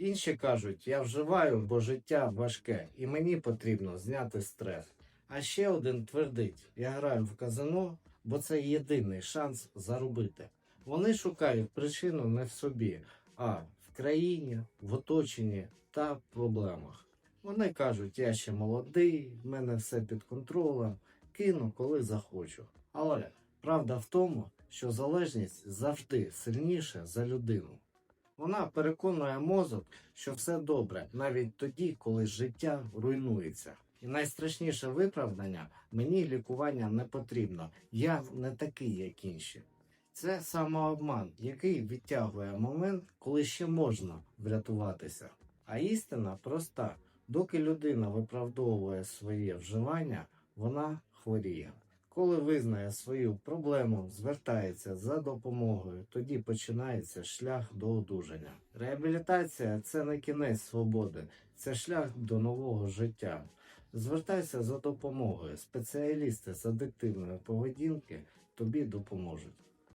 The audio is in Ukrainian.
Інші кажуть, я вживаю, бо життя важке, і мені потрібно зняти стрес. А ще один твердить: я граю в казино, бо це єдиний шанс заробити. Вони шукають причину не в собі, а в країні, в оточенні та проблемах. Вони кажуть, я ще молодий, в мене все під контролем, кину, коли захочу. Але правда в тому, що залежність завжди сильніша за людину. Вона переконує мозок, що все добре, навіть тоді, коли життя руйнується. І найстрашніше виправдання мені лікування не потрібно. Я не такий, як інші. Це самообман, який відтягує момент, коли ще можна врятуватися. А істина проста: доки людина виправдовує своє вживання, вона хворіє. Коли визнає свою проблему, звертається за допомогою, тоді починається шлях до одужання. Реабілітація це не кінець свободи, це шлях до нового життя. Звертайся за допомогою. Спеціалісти з адиктивної поведінки тобі допоможуть.